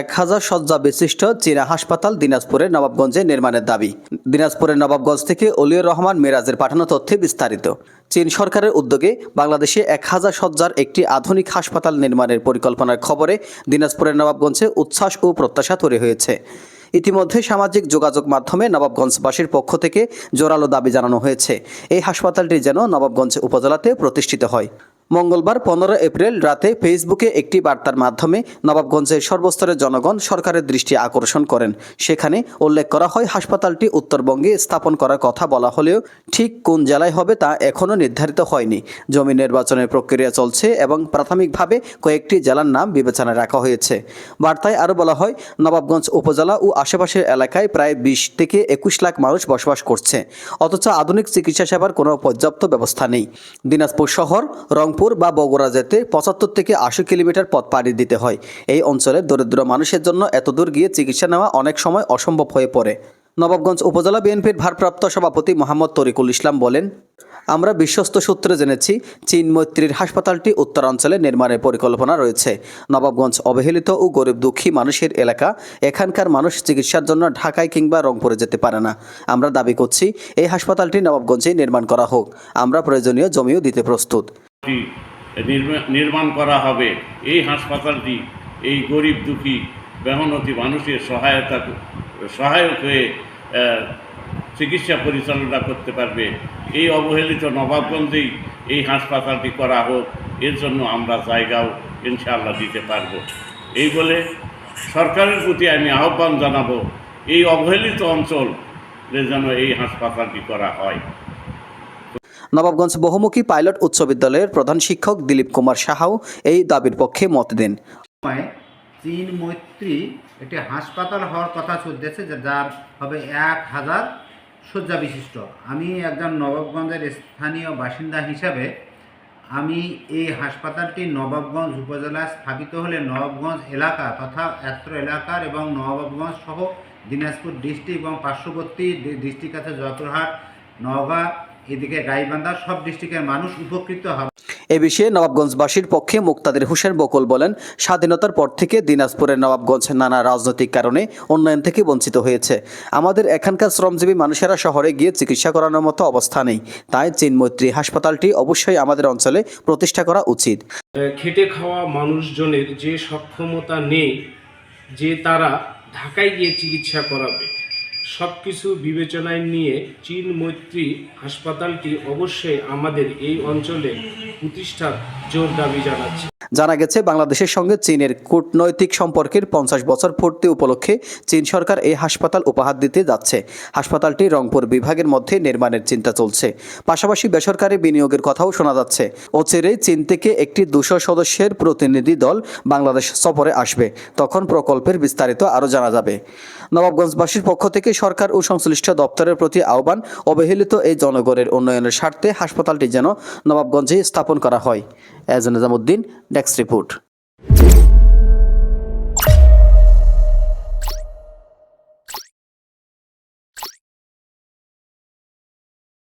এক হাজার শয্যা বিশিষ্ট চীনা হাসপাতাল দিনাজপুরের নবাবগঞ্জে নির্মাণের দাবি। দিনাজপুরের নবাবগঞ্জ থেকে অলিউর রহমান মিরাজের পাঠানো তথ্যে বিস্তারিত। চীন সরকারের উদ্যোগে বাংলাদেশে এক হাজার শয্যার একটি আধুনিক হাসপাতাল নির্মাণের পরিকল্পনার খবরে দিনাজপুরের নবাবগঞ্জে উচ্ছ্বাস ও প্রত্যাশা তৈরি হয়েছে। ইতিমধ্যে সামাজিক যোগাযোগ মাধ্যমে নবাবগঞ্জবাসীর পক্ষ থেকে জোরালো দাবি জানানো হয়েছে। এই হাসপাতালটি যেন নবাবগঞ্জ উপজেলাতে প্রতিষ্ঠিত হয়। মঙ্গলবার পনেরো এপ্রিল রাতে ফেসবুকে একটি বার্তার মাধ্যমে নবাবগঞ্জের সর্বস্তরের জনগণ সরকারের দৃষ্টি আকর্ষণ করেন। সেখানে উল্লেখ করা হয়, হাসপাতালটি উত্তরবঙ্গে স্থাপন করার কথা বলা হলেও ঠিক কোন জেলায় হবে তা এখনও নির্ধারিত হয়নি। জমি নির্বাচনের প্রক্রিয়া চলছে এবং প্রাথমিকভাবে কয়েকটি জেলার নাম বিবেচনায় রাখা হয়েছে। বার্তায় আরও বলা হয়, নবাবগঞ্জ উপজেলা ও আশেপাশের এলাকায় প্রায় বিশ থেকে একুশ লাখ মানুষ বসবাস করছে। অথচ আধুনিক চিকিৎসা সেবার কোনো পর্যাপ্ত ব্যবস্থা নেই। দিনাজপুর শহর, রংপুর বা বগুড়া যেতে পঁচাত্তর থেকে আশি কিলোমিটার পথ পাড়ি দিতে হয়। এই অঞ্চলের দরিদ্র মানুষের জন্য এতদূর গিয়ে চিকিৎসা নেওয়া অনেক সময় অসম্ভব হয়ে পড়ে। নবাবগঞ্জ উপজেলা বিএনপির ভারপ্রাপ্ত সভাপতি মোহাম্মদ তরিকুল ইসলাম বলেন, আমরা বিশ্বস্ত সূত্রে জেনেছি, চীন মৈত্রীর হাসপাতালটি উত্তরাঞ্চলে নির্মাণের পরিকল্পনা রয়েছে। নবাবগঞ্জ অবহেলিত ও গরিব দুঃখী মানুষের এলাকা, এখানকার মানুষ চিকিৎসার জন্য ঢাকায় কিংবা রংপুরে যেতে পারে না। আমরা দাবি করছি, এই হাসপাতালটি নবাবগঞ্জেই নির্মাণ করা হোক। আমরা প্রয়োজনীয় জমিও দিতে প্রস্তুত। নির্মাণ করা হবে। এই হাসপাতালটি এই গরিব দুঃখী, বেহনতি মানুষের সহায়তা সহায়ক হয়ে চিকিৎসা পরিচালনা করতে পারবে। এই অবহেলিত নবাবগঞ্জেই এই হাসপাতালটি করা হোক, এর জন্য আমরা জায়গাও ইনশাআল্লাহ দিতে পারব। এই বলে সরকারের প্রতি আমি আহ্বান জানাব, এই অবহেলিত অঞ্চল যেন এই হাসপাতালটি করা হয়। নবাবগঞ্জ বহুমুখী পাইলট উচ্চ বিদ্যালয়ের প্রধান শিক্ষক দিলীপ কুমার সাহাও এই দাবির পক্ষে মত দেন। চীন মৈত্রী একটি হাসপাতাল হওয়ার কথা চলতেছে যার হবে এক হাজার শয্যা বিশিষ্ট। আমি একজন নবাবগঞ্জের স্থানীয় বাসিন্দা হিসাবে আমি এই হাসপাতালটি নবাবগঞ্জ উপজেলায় স্থাপিত হলে নবাবগঞ্জ এলাকা তথা এত্র এলাকার এবং নবাবগঞ্জ সহ দিনাজপুর ডিস্ট্রিক্ট এবং পার্শ্ববর্তী ডিস্ট্রিক্ট আছে যতরহাট নওগাঁ এদিকে গাইবান্ধা সব ডিস্ট্রিক্টের মানুষ উপকৃত হবে। এ বিষয়ে নবাবগঞ্জবাসীর পক্ষে মুক্তাদির হোসেন বকুল বলেন স্বাধীনতার পর থেকে দিনাজপুরের নবাবগঞ্জ নানা রাজনৈতিক কারণে উন্নয়ন থেকে বঞ্চিত হয়েছে। আমাদের এখানকার শ্রমজীবী মানুষেরা শহরে গিয়ে চিকিৎসা করানোর মতো অবস্থা নেই। তাই চীন মৈত্রী হাসপাতালটি অবশ্যই আমাদের অঞ্চলে প্রতিষ্ঠা করা উচিত। খেটে খাওয়া মানুষজনের যে সক্ষমতা নেই যে তারা ঢাকায় গিয়ে চিকিৎসা করাবে সব কিছু বিবেচনায় নিয়ে চীন মৈত্রী হাসপাতালটি অবশ্যই আমাদের এই অঞ্চলে প্রতিষ্ঠার জোর দাবি জানাচ্ছে। জানা গেছে, বাংলাদেশের সঙ্গে চীনের কূটনৈতিক সম্পর্কের পঞ্চাশ বছর পূর্তি উপলক্ষে চীন সরকার এই হাসপাতাল উপহার দিতে যাচ্ছে। হাসপাতালটি রংপুর বিভাগের মধ্যে নির্মাণের চিন্তা চলছে। পাশাপাশি বেসরকারি বিনিয়োগের কথাও শোনা যাচ্ছে। অচিরেই চীন থেকে একটি দুশো সদস্যের প্রতিনিধি দল বাংলাদেশ সফরে আসবে। তখন প্রকল্পের বিস্তারিত আরও জানা যাবে। নবাবগঞ্জবাসীর পক্ষ থেকে সরকার ও সংশ্লিষ্ট দপ্তরের প্রতি আহ্বান, অবহেলিত এই জনগণের উন্নয়নের স্বার্থে হাসপাতালটি যেন নবাবগঞ্জে স্থাপন করা হয়। Age Nizamuddin desk report